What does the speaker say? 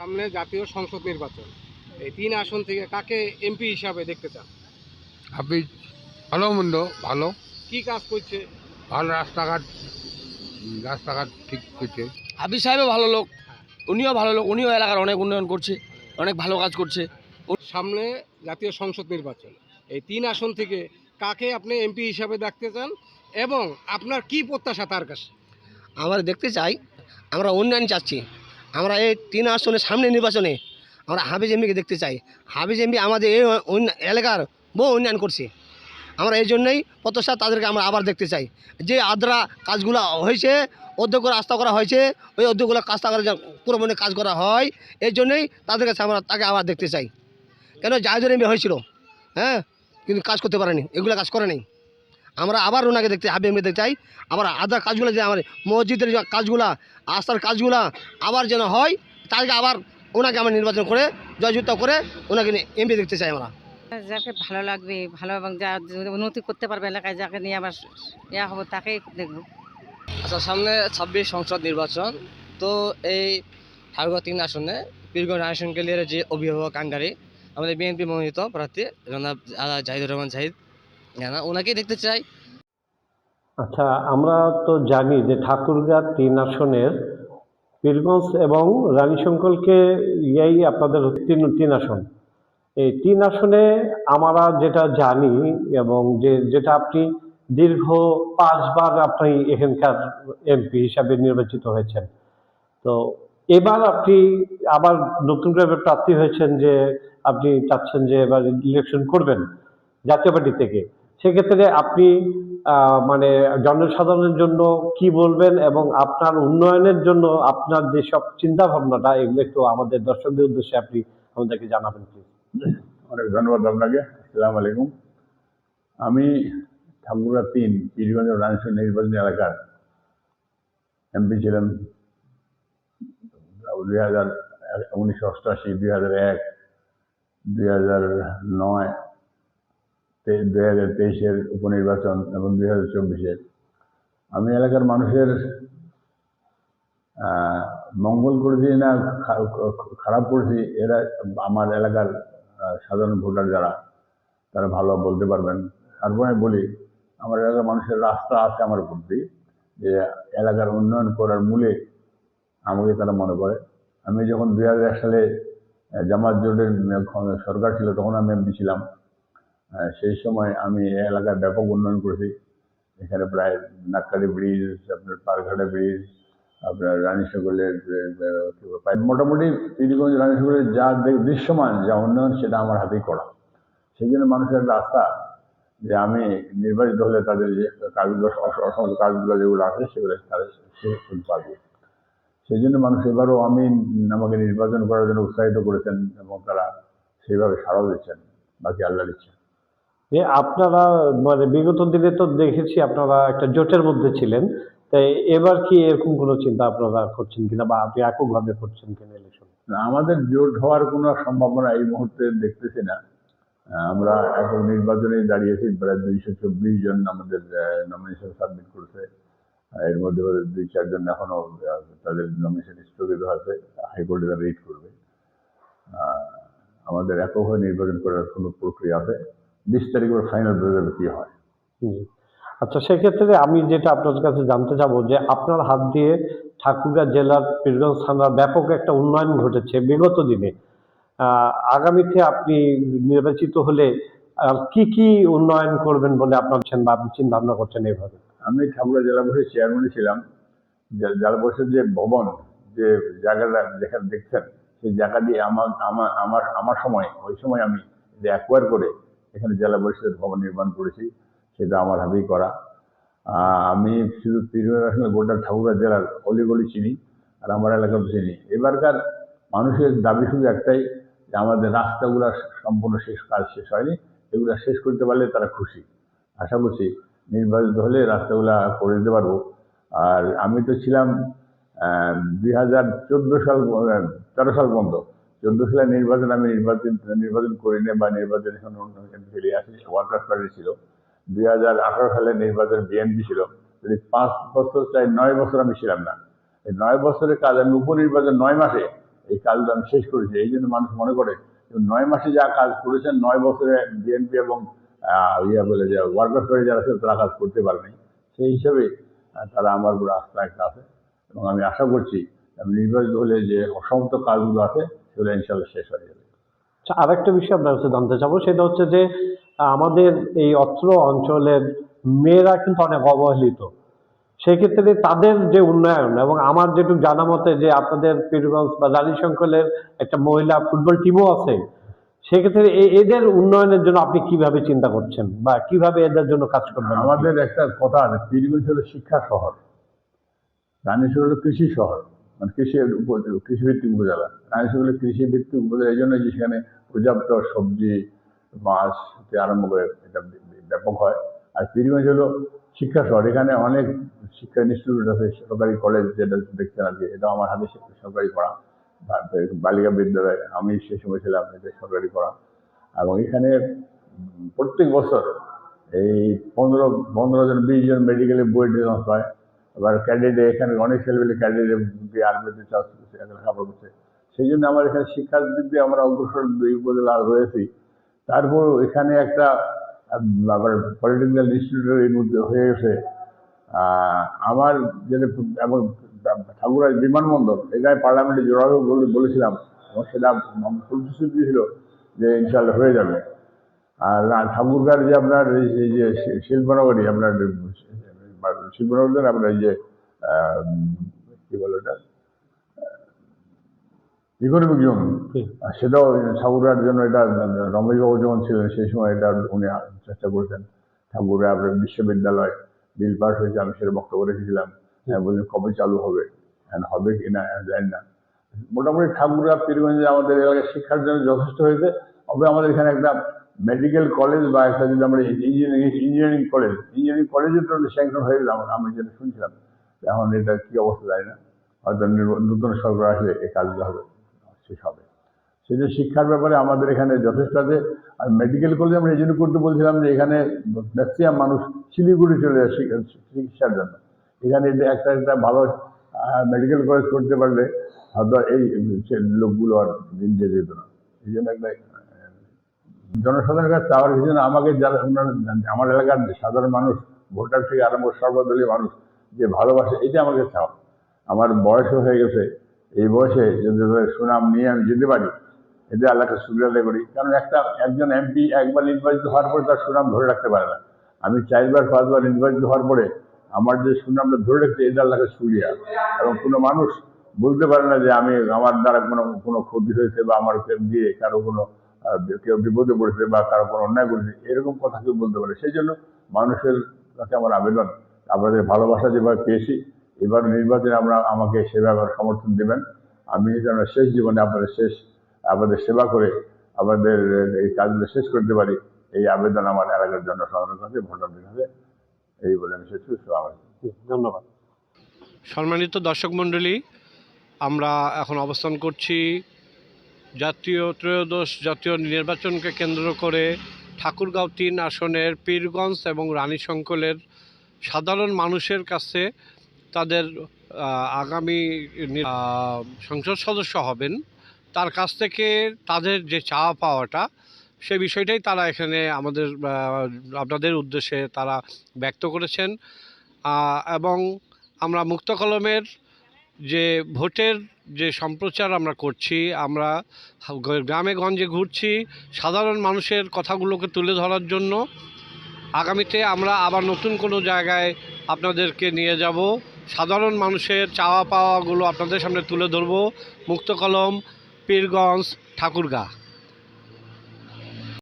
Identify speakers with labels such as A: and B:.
A: সামনে জাতীয় সংসদ নির্বাচন। এই তিন আসন থেকে কাকে এমপি হিসাবে দেখতে চান?
B: আপনি ভালো মন্দ ভালো।
A: কি কাজ করছে?
B: ভালো রাস্তাঘাট রাস্তাঘাট ঠিক করছে।
C: হাবিব সাহেবও ভালো লোক উনিও ভালো লোক উনিও এলাকার অনেক উন্নয়ন করছে অনেক ভালো কাজ করছে।
A: সামনে জাতীয় সংসদ নির্বাচন। এই তিন আসন থেকে কাকে আপনি এমপি হিসাবে দেখতে চান এবং আপনার কি প্রত্যাশা তার কাছে?
C: আমরা দেখতে চাই আমরা উন্নয়ন চাচ্ছি। আমরা এই তিন আসনের সামনে নির্বাচনে আমরা হাবিজ এমবিকে দেখতে চাই। হাবিজ এমবি আমাদের এই এলাকার বহু উন্নয়ন করছে। আমরা এই জন্যই প্রত্যাশা তাদেরকে আমরা আবার দেখতে চাই। যে আদ্রা কাজগুলো হয়েছে অধ্যক্ষ রাস্তা করা হয়েছে, ওই অধ্যক্ষগুলো কাজটা করে পুরো মনে কাজ করা হয়, এই জন্যই তাদের কাছে আমরা তাকে আবার দেখতে চাই। কেন জায়দের এমবি হয়েছিল হ্যাঁ? কিন্তু কাজ করতে পারেনি, এগুলো কাজ করে নেই। আমরা আবার ওনাকে দেখতে হাবি এমবি দেখতে চাই। আবার আদা কাজগুলো যে আমার মসজিদের যে কাজগুলা আস্থার কাজগুলা আবার যেন হয় তাদেরকে আবার ওনাকে আমরা নির্বাচন করে জয়যুক্ত করে ওনাকে এমপি দেখতে চাই আমরা।
D: যাকে ভালো লাগবে ভালো এবং যা উন্নতি করতে পারবে এলাকায় যাকে নিয়ে আবার ইয়া হব তাকেই দেখব।
C: আচ্ছা সামনে ছাব্বিশ সংসদ নির্বাচন। তো এই ঠাকুরগাঁও তিন আসনে বীরগঞ্জ আসন কেলিয়ার যে অভিভাবক কাঙ্গারি আমাদের বিএনপি মনোনীত প্রার্থী জনাব জাহিদুর রহমান জাহিদ। জানা ওনাকেই দেখতে চাই।
E: আচ্ছা আমরা তো জানি যে ঠাকুরগাঁ তিন আসনের, পীরগঞ্জ এবং রানীশঙ্কলকে ইয়াই আপনাদের তিন তিন আসন। এই তিন আসনে আমরা যেটা জানি এবং যে, যেটা আপনি দীর্ঘ পাঁচবার আপনি এখানকার এমপি হিসাবে নির্বাচিত হয়েছেন। তো এবার আপনি আবার নতুন করে প্রার্থী হয়েছেন যে, আপনি চাচ্ছেন যে এবার ইলেকশন করবেন জাতীয় পার্টি থেকে। সেক্ষেত্রে আপনি মানে জনসাধারণের জন্য কি বলবেন এবং আপনার উন্নয়নের জন্য আপনার যে সব চিন্তা ভাবনাটা এগুলো একটু আমাদের দর্শকদের উদ্দেশ্যে আপনি আমাদেরকে জানাবেন প্লিজ
F: অনেক ধন্যবাদ আপনাকে। আসসালামু আলাইকুম। আমি ঠাকুরা তিন, পীরগঞ্জ রানীশ্বর নির্বাচনী এলাকার এমপি ছিলাম। দুই হাজার উনিশশো অষ্টআশি, দুই হাজার এক, দুই হাজার নয় দুই হাজার তেইশের উপনির্বাচন এবং দুই হাজার চব্বিশের। আমি এলাকার মানুষের মঙ্গল করেছি না খারাপ করেছি, এরা আমার এলাকার সাধারণ ভোটার যারা, তারা ভালো বলতে পারবেন। তারপরে আমি বলি, আমার এলাকার মানুষের রাস্তা আছে আমার প্রতি যে এলাকার উন্নয়ন করার মূলে আমাকে তারা মনে করে। আমি যখন দুই হাজার এক সালে জামাত জোটের সরকার ছিল, তখন আমি এমপি ছিলাম। সেই সময় আমি এলাকার ব্যাপক উন্নয়ন করেছি। এখানে প্রায় নাককালি ব্রিজ, আপনার পারঘাটা ব্রিজ, আপনার রানী সকলের মোটামুটি পীরগঞ্জ রানী সকলের যা দৃশ্যমান যা উন্নয়ন সেটা আমার হাতেই করা। সেই জন্য মানুষের একটা আস্থা যে আমি নির্বাচিত হলে তাদের যে কাজগুলো, অস- অসংখ্য কাজগুলো যেগুলো আছে সেগুলো শেষ করতে সেই জন্য মানুষ এবারও আমি আমাকে নির্বাচন করার জন্য উৎসাহিত করেছেন এবং তারা সেইভাবে সাড়াও দিচ্ছেন, বাকি আল্লাহ দিচ্ছেন।
E: যে আপনারা মানে বিগত দিনে তো দেখেছি আপনারা একটা জোটের মধ্যে ছিলেন, তাই এবার কি এরকম কোনো চিন্তা আপনারা করছেন কিনা বা আপনি এককভাবে করছেন কিনা ইলেকশন
F: আমাদের জোট হওয়ার কোনো সম্ভাবনা এই মুহূর্তে দেখতেছি না। আমরা এখন নির্বাচনে দাঁড়িয়েছি, প্রায় দুইশো চব্বিশ জন আমাদের নমিনেশন সাবমিট করেছে। এর মধ্যে দুই চারজন এখনও তাদের নমিনেশন স্থগিত আছে, হাইকোর্টে রিট করবে। আমাদের একক নির্বাচন করার কোনো প্রক্রিয়া আছে। বিশ তারিখ ফাইনাল বোঝা যাবে কি হয়।
E: আচ্ছা সেক্ষেত্রে আমি যেটা আপনার কাছে জানতে চাবো যে আপনার হাত দিয়ে ঠাকুরগাঁ জেলার পীরগঞ্জ থানার ব্যাপক একটা উন্নয়ন ঘটেছে বিগত দিনে। আগামীতে আপনি নির্বাচিত হলে আর কি কি উন্নয়ন করবেন বলে আপনার বা আপনি চিন্তা ভাবনা করছেন এইভাবে?
F: আমি ঠাকুরা জেলা পরিষদ চেয়ারম্যান ছিলাম। জেলা পরিষদ যে ভবন যে জায়গাটা যেখানে দেখছেন সেই জায়গা দিয়ে আমার আমার আমার আমার সময় ওই সময় আমি অ্যাকোয়ার করে এখানে জেলা পরিষদের ভবন নির্মাণ করেছি, সেটা আমার হাতেই করা। আমি শুধু আসলে গোটা ঠাকুরা জেলার অলিগলি চিনি, আর আমার এলাকাও চিনি। এবারকার মানুষের দাবি শুধু একটাই, যে আমাদের রাস্তাগুলো সম্পূর্ণ শেষ, কাজ শেষ হয়নি, এগুলো শেষ করতে পারলে তারা খুশি। আশা করছি নির্বাচিত হলে রাস্তাগুলা করে দিতে পারব। আর আমি তো ছিলাম দুই হাজার চোদ্দ সাল তেরো সাল পর্যন্ত। চোদ্দ সালের নির্বাচন আমি নির্বাচন নির্বাচন করিনি বা নির্বাচন এখন অন্য ফিরে আসি, ওয়ার্কার্স পার্টি ছিল। দুই হাজার আঠারো সালে নির্বাচন বিএনপি ছিল। যদি পাঁচ বছর চাই, নয় বছর আমি ছিলাম না। এই নয় বছরের কাজ আমি উপনির্বাচন নয় মাসে এই কাজটা আমি শেষ করেছি। এই জন্য মানুষ মনে করে নয় মাসে যা কাজ করেছেন, নয় বছরে বিএনপি এবং ইয়া বলে যে ওয়ার্কার্স করে যারা ছিল তারা কাজ করতে পারেনি। সেই হিসাবে তারা আমার উপর আস্থা একটা আছে। এবং আমি আশা করছি, আমি নির্বাচিত হলে যে অসমাপ্ত কাজগুলো আছে সেগুলো ইনশাল্লাহ শেষ হয়ে যাবে।
E: আচ্ছা আরেকটা বিষয় আপনার কাছে জানতে চাবো সেটা হচ্ছে যে আমাদের এই অত্র অঞ্চলের মেয়েরা কিন্তু অনেক অবহেলিত। সেক্ষেত্রে তাদের যে উন্নয়ন এবং আমার যেটুকু জানা মতে যে আপনাদের পীরগঞ্জ বা রানীশঙ্কলের একটা মহিলা ফুটবল টিমও আছে সেক্ষেত্রে এদের উন্নয়নের জন্য আপনি কীভাবে চিন্তা করছেন বা কীভাবে এদের জন্য কাজ করবেন?
F: আমাদের একটা কথা আছে পীরগঞ্জ হলো শিক্ষা শহর রানীশ্বর হলো কৃষি শহর। মানে কৃষির কৃষিভিত্তিক উপজেলা। রানীশ্বর হলো কৃষি ভিত্তিক উপজেলা এই জন্য যে সেখানে পর্যাপ্ত সবজি, মাছ আরম্ভ করে এটা ব্যাপক হয়। আর পীরগঞ্জ হলো শিক্ষা শহর। এখানে অনেক শিক্ষা ইনস্টিটিউট আছে, সরকারি কলেজ যেটা দেখছেন আর কি এটা আমার হাতে সে- সরকারি পড়া। বালিকা বিদ্যালয়, আমি সেই সময় ছিলাম, এটা সরকারি পড়া। এবং এখানে প্রত্যেক বছর এই পনেরো পনেরো জন, বিশ জন মেডিকেলে বই ডিজাইন হয়। এবার ক্যাডেটে এখানে অনেক ছেলেমেলে ক্যাডেটে আর্মিতে চাষ করছে, এখানে লেখাপড়া করছে। সেই জন্য আমার এখানে শিক্ষার দিক দিয়ে আমরা অগ্রসর দুই উপজেলা রয়েছি তারপর এখানে একটা আবার পলিটিক্যাল ইনস্টিটিউটের এর মধ্যে হয়ে গেছে। আমার যেটা এবং ঠাকুরার বিমানবন্দর এখানে পার্লামেন্টে জোরালো বলে বলেছিলাম, এবং সেটা প্রতিশ্রুতি ছিল যে ইনশাল্লাহ হয়ে যাবে। আর ঠাকুরগার যে আপনার এই যে শিল্পনগরী, আপনার শিল্পনগরী আপনার এই যে কি বলে ওটা? ইকোনমিক জোন সেটাও ঠাকুরার জন্য এটা রমেশবাবু যখন ছিলেন সেই সময় এটা উনি চেষ্টা করেছেন। ঠাকুরের আপনার বিশ্ববিদ্যালয় বিল পাস হয়েছে আমি সেটা বক্তব্য রেখেছিলাম। হ্যাঁ বলছি কবে চালু হবে? হ্যাঁ হবে কি না জানি না। মোটামুটি ঠাকুরা পীরগঞ্জে আমাদের এলাকায় শিক্ষার জন্য যথেষ্ট হয়েছে। তবে আমাদের এখানে একটা মেডিকেল কলেজ বা একটা যদি আমরা ইঞ্জিনিয়ারিং ইঞ্জিনিয়ারিং কলেজ ইঞ্জিনিয়ারিং কলেজের তো স্যাংশন হয়ে গেলাম আমি যেটা শুনছিলাম এখন এটা কি অবস্থা যায় না, হয়তো নতুন সরকার আসলে এই কাজটা হবে, শেষ হবে। সেটা শিক্ষার ব্যাপারে আমাদের এখানে যথেষ্ট আছে। আর মেডিকেল কলেজ আমরা এই জন্য করতে বলছিলাম যে এখানে ম্যাক্সিমাম মানুষ শিলিগুড়ি চলে যায় চিকিৎসার জন্য। এখানে একটা একটা ভালো মেডিকেল কলেজ করতে পারলে হয়তো এই লোকগুলো আর দিন যেত না। এই জন্য একটা জনসাধারণের কাছে চাওয়ার না, আমাকে যারা আমার এলাকার সাধারণ মানুষ, ভোটার থেকে আরম্ভ সর্বদলীয় মানুষ যে ভালোবাসে এটা আমাকে চাওয়া। আমার বয়সও হয়ে গেছে, এই বয়সে যদি সুনাম নিয়ে আমি যেতে পারি, এতে আল্লাহকে সুবিধা করি। কারণ একটা, একজন এমপি একবার নির্বাচিত হওয়ার পরে তার সুনাম ধরে রাখতে পারে না। আমি চারবার, পাঁচবার নির্বাচিত হওয়ার পরে আমার যে সুনামটা ধরে রাখছে, এটা আল্লাহকে সুবিধা এবং কোনো মানুষ বলতে পারে না যে আমি আমার দ্বারা কোনো কোনো ক্ষতি হয়েছে বা আমার দিয়ে কারও কোনো কেউ বিপদে পড়েছে বা কারও কোনো অন্যায় করেছে এরকম কথা কেউ বলতে পারে। সেই জন্য মানুষের কাছে আমার আবেদন আপনাদের ভালোবাসা যেভাবে পেয়েছি এবার নির্বাচনে আমরা আমাকে সেভাবে সমর্থন দেবেন। আমি যেন শেষ জীবনে আপনাদের শেষ আপনাদের সেবা করে আমাদের এই কাজগুলো শেষ করতে পারি এই আবেদন আমার এলাকার জনসাধারণের কাছে ভোটারদের কাছে এই বলে আমি শেষ করছি।
E: ধন্যবাদ।
G: সম্মানিত দর্শক মণ্ডলী আমরা এখন অবস্থান করছি জাতীয় ত্রয়োদশ জাতীয় নির্বাচনকে কেন্দ্র করে ঠাকুরগাঁও তিন আসনের পীরগঞ্জ এবং রানীশঙ্কলের সাধারণ মানুষের কাছে তাদের আগামী সংসদ সদস্য হবেন। তার কাছ থেকে তাদের যে চাওয়া পাওয়াটা, সে বিষয়টাই তারা এখানে আমাদের আপনাদের উদ্দেশ্যে তারা ব্যক্ত করেছেন। এবং আমরা মুক্ত কলমের যে ভোটের যে সম্প্রচার আমরা করছি, আমরা গ্রামে গঞ্জে ঘুরছি, সাধারণ মানুষের কথাগুলোকে তুলে ধরার জন্য। আগামীতে আমরা আবার নতুন কোনো জায়গায় আপনাদেরকে নিয়ে যাব। সাধারণ মানুষের চাওয়া পাওয়াগুলো আপনাদের সামনে তুলে ধরব। মুক্তকলম পীরগঞ্জ, ঠাকুরগাঁ।